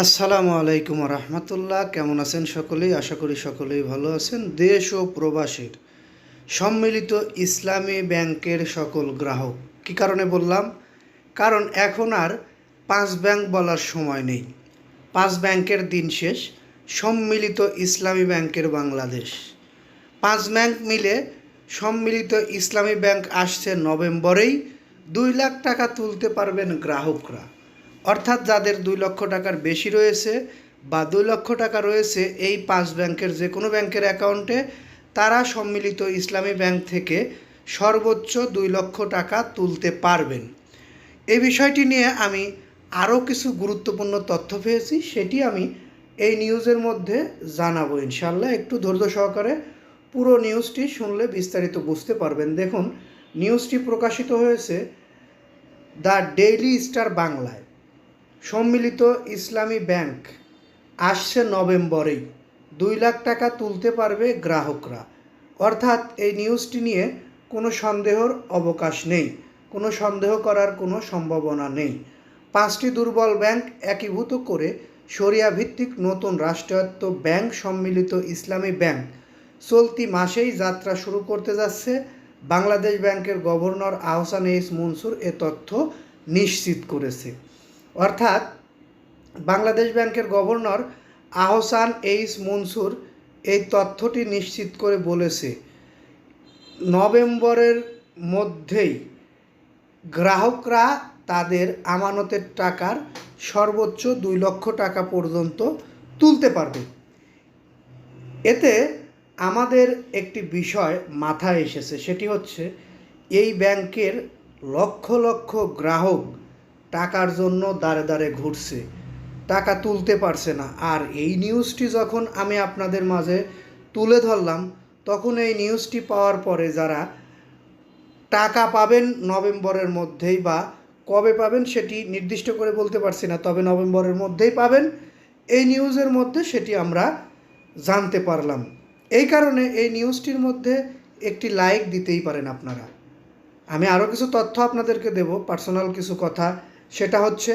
আসসালামু আলাইকুম রহমতুল্লাহ। কেমন আছেন সকলেই? আশা করি সকলেই ভালো আছেন। দেশ ও প্রবাসীর সম্মিলিত ইসলামী ব্যাংকের সকল গ্রাহক। কী কারণে বললাম? কারণ এখন আর পাঁচ ব্যাংক বলার সময় নেই। পাঁচ ব্যাংকের দিন শেষ, সম্মিলিত ইসলামী ব্যাংকের বাংলাদেশ। পাঁচ ব্যাংক মিলে সম্মিলিত ইসলামী ব্যাংক আসছে নভেম্বরেই। দুই লাখ টাকা তুলতে পারবেন গ্রাহকরা। অর্থাৎ যাদের দুই লক্ষ টাকার বেশি রয়েছে বা দুই লক্ষ টাকা রয়েছে এই পাঁচ ব্যাংকের যে কোনো ব্যাংকের অ্যাকাউন্টে, তারা সম্মিলিত ইসলামী ব্যাংক থেকে সর্বোচ্চ দুই লক্ষ টাকা তুলতে পারবেন। এই বিষয়টি নিয়ে আমি আরও কিছু গুরুত্বপূর্ণ তথ্য পেয়েছি, সেটি আমি এই নিউজের মধ্যে জানাব ইনশাল্লাহ একটু ধৈর্য সহকারে পুরো নিউজটি শুনলে বিস্তারিত বুঝতে পারবেন। দেখুন, নিউজটি প্রকাশিত হয়েছে দ্য ডেইলি স্টার বাংলায়। সম্মিলিত ইসলামী ব্যাংক আসছে নভেম্বরেই। দুই লাখ টাকা তুলতে পারবে গ্রাহকরা। অর্থাৎ এই নিউজটি নিয়ে কোনো সন্দেহর অবকাশ নেই। কোনো সন্দেহ করার কোনো সম্ভাবনা নেই। পাঁচটি দুর্বল ব্যাংক একীভূত করে সরিয়া ভিত্তিক নতুন রাষ্ট্রায়ত্ত ব্যাংক সম্মিলিত ইসলামী ব্যাংক চলতি মাসেই যাত্রা শুরু করতে যাচ্ছে। বাংলাদেশ ব্যাংকের গভর্নর আহসান এইস মনসুর এ তথ্য নিশ্চিত করেছে। অর্থাৎ বাংলাদেশ ব্যাংকের গভর্নর আহসান এইস মনসুর এই তথ্যটি নিশ্চিত করে বলেছে। নভেম্বরের মধ্যেই গ্রাহকরা তাদের আমানতের টাকার সর্বোচ্চ দুই লক্ষ টাকা পর্যন্ত তুলতে পারবে। এতে আমাদের একটি বিষয় মাথায় এসেছে, সেটি হচ্ছে এই ব্যাংকের লক্ষ লক্ষ গ্রাহক টাকার জন্য দাঁড়ে দাঁড়ে ঘুরছে। টাকা তুলতে পারছে না। আর এই নিউজটি যখন আমি আপনাদের মাঝে তুলে ধরলাম, তখন এই নিউজটি পাওয়ার পরে যারা টাকা পাবেন নভেম্বরের মধ্যেই বা কবে পাবেন সেটি নির্দিষ্ট করে বলতে পারছি না, তবে নভেম্বরের মধ্যেই পাবেন। এই নিউজের মধ্যে সেটি আমরা জানতে পারলাম। এই কারণে এই নিউজটির মধ্যে একটি লাইক দিতেই পারেন আপনারা। আমি আরও কিছু তথ্য আপনাদেরকে দেব পার্সোনাল কিছু কথা। সেটা হচ্ছে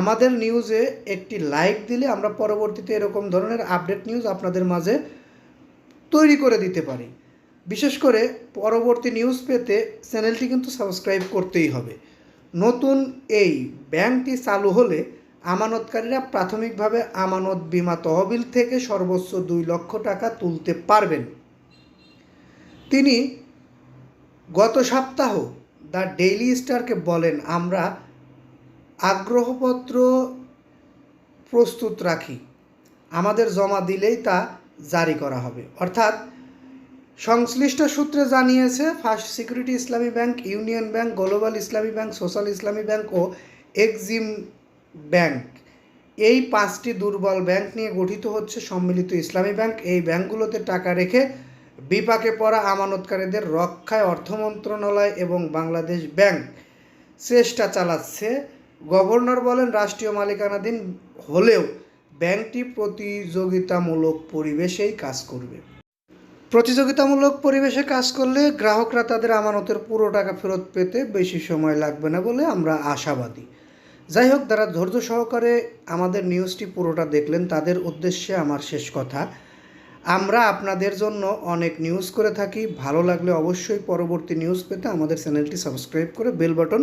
আমাদের নিউজে একটি লাইক দিলে আমরা পরবর্তীতে এরকম ধরনের আপডেট নিউজ আপনাদের মাঝে তৈরি করে দিতে পারি। বিশেষ করে পরবর্তী নিউজ পেতে চ্যানেলটি কিন্তু সাবস্ক্রাইব করতেই হবে। নতুন এই ব্যাংকটি চালু হলে আমানতকারীরা প্রাথমিকভাবে আমানত বিমা তহবিল থেকে সর্বোচ্চ দুই লক্ষ টাকা তুলতে পারবেন। তিনি গত সপ্তাহ দ্য ডেইলি স্টারকে বলেন, আমরা আগ্রহপত্র প্রস্তুত রাখি। আমাদের জমা দিলেই তা জারি করা হবে। অর্থাৎ সংশ্লিষ্ট সূত্রে জানিয়েছে, First Security Islami Bank, Union Bank, Global Islami Bank, Social Islami Bank ও এক্সিম ব্যাংক। এই পাঁচটি দুর্বল ব্যাংক নিয়ে গঠিত হচ্ছে সম্মিলিত ইসলামী ব্যাংক। এই ব্যাংকগুলোতে টাকা রেখে বিপাকে পড়া আমানতকারীদের রক্ষায় অর্থ মন্ত্রণালয় এবং বাংলাদেশ ব্যাংক চেষ্টা চালাচ্ছে গভর্নর বলেন, রাষ্ট্রীয় মালিকানাধীন হলেও ব্যাংকটি প্রতিযোগিতামূলক পরিবেশেই কাজ করবে। প্রতিযোগিতামূলক পরিবেশে কাজ করলে গ্রাহকরা তাদের আমানতের পুরো টাকা ফেরত পেতে বেশি সময় লাগবে না বলে আমরা আশাবাদী। যাই হোক, যারা ধৈর্য সহকারে আমাদের নিউজটি পুরোটা দেখলেন, তাদের উদ্দেশ্যে আমার শেষ কথা। আমরা আপনাদের জন্য অনেক নিউজ করে থাকি। ভালো লাগলে অবশ্যই পরবর্তী নিউজ পেতে আমাদের চ্যানেলটি সাবস্ক্রাইব করে বেল বাটন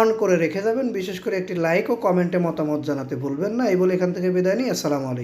অন করে রেখে যাবেন। বিশেষ করে একটি লাইক ও কমেন্টে মতামত জানাতে ভুলবেন না। এই বলে এখান থেকে বিদায় নিই। আসসালামু আলাইকুম।